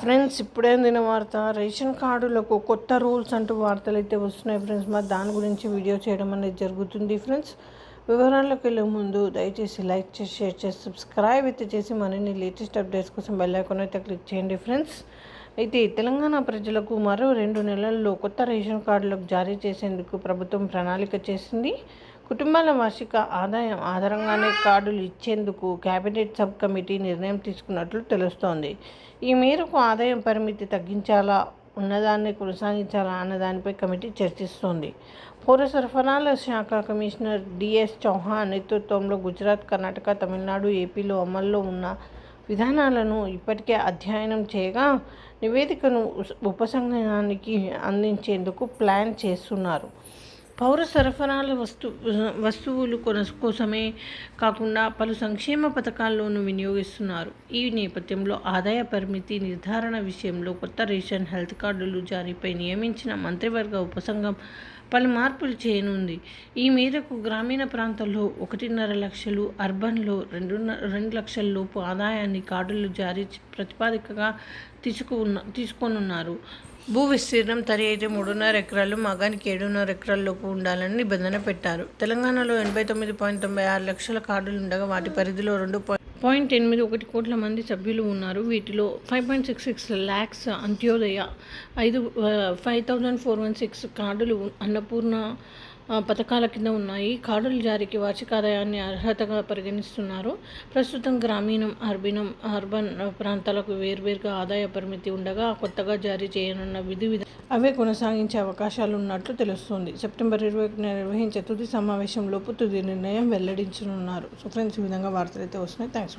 Friends ఇప్పుడేందిన వార్త ration కార్డులకు కొత్త రూల్స్ అంటూ వార్తలు అయితే వస్తున్నాయి ఫ్రెండ్స్. మరి దాని గురించి వీడియో చేయడం అనేది జరుగుతుంది ఫ్రెండ్స్. వివరాల్లోకి వెళ్ళే ముందు దయచేసి లైక్ చేసి షేర్ చేసి సబ్స్క్రైబ్ అయితే చేసి మరిన్ని లేటెస్ట్ అప్డేట్స్ కోసం బెల్ ఐకాన్ అయితే క్లిక్ చేయండి ఫ్రెండ్స్. అయితే తెలంగాణ ప్రజలకు మరో రెండు నెలల్లో కొత్త రేషన్ కార్డులకు జారీ చేసేందుకు ప్రభుత్వం ప్రణాళిక చేసింది. కుటుంబాల వార్షిక ఆదాయం ఆధారంగానే కార్డులు ఇచ్చేందుకు కేబినెట్ సబ్ కమిటీ నిర్ణయం తీసుకున్నట్లు తెలుస్తోంది. ఈ మేరకు ఆదాయం పరిమితి తగ్గించాలా ఉన్నదాన్ని కొనసాగించాలా అన్న దానిపై కమిటీ చర్చిస్తోంది. పౌర సరఫరాల శాఖ కమిషనర్ డిఎస్ చౌహాన్ నేతృత్వంలో గుజరాత్ కర్ణాటక తమిళనాడు ఏపీలో అమల్లో ఉన్న విధానాలను ఇప్పటికే అధ్యయనం చేయగా నివేదికను ఉపసంఘానికి అందించేందుకు ప్లాన్ చేస్తున్నారు. పౌర సరఫరాల వస్తు వస్తువులు కొన కోసమే కాకుండా పలు సంక్షేమ పథకాల్లోనూ వినియోగిస్తున్నారు. ఈ నేపథ్యంలో ఆదాయ పరిమితి నిర్ధారణ విషయంలో కొత్త రేషన్ హెల్త్ కార్డులు జారీపై నియమించిన మంత్రివర్గ ఉపసంఘం పలు మార్పులు చేయనుంది. ఈ మేరకు గ్రామీణ ప్రాంతాల్లో ఒకటిన్నర లక్షలు అర్బన్లో రెండు రెండు లక్షల లోపు ఆదాయాన్ని కార్డులు జారీ ప్రతిపాదికగా తీసుకున్న తీసుకోనున్నారు. భూ విస్తీర్ణం తరి అయితే మూడున్నర ఎకరాలు మగానికి ఏడున్నర ఎకరాల్లోపు ఉండాలని నిబంధన పెట్టారు. తెలంగాణలో ఎనభై తొమ్మిది పాయింట్ తొంభై ఆరు లక్షల కార్డులు ఉండగా వాటి పరిధిలో రెండు పాయింట్ ఎనిమిది ఒకటి కోట్ల మంది సభ్యులు ఉన్నారు. వీటిలో five point six six lakhs Antyodaya ఐదు five thousand four one six కార్డులు అన్నపూర్ణ పథకాల కింద ఉన్నాయి. కార్డుల జారీకి వార్షిక ఆదాయాన్ని అర్హతగా పరిగణిస్తున్నారు. ప్రస్తుతం గ్రామీణం అర్బినం అర్బన్ ప్రాంతాలకు వేర్వేరుగా ఆదాయ పరిమితి ఉండగా కొత్తగా జారీ చేయనున్న విధి విధ అవే కొనసాగించే అవకాశాలు ఉన్నట్లు తెలుస్తోంది. సెప్టెంబర్ ఇరవై నిర్వహించే తుది సమావేశంలోపు తుది నిర్ణయం వెల్లడించనున్నారు. సో ఫ్రెండ్స్ ఈ విధంగా వార్తలు అయితే వస్తున్నాయి థ్యాంక్స్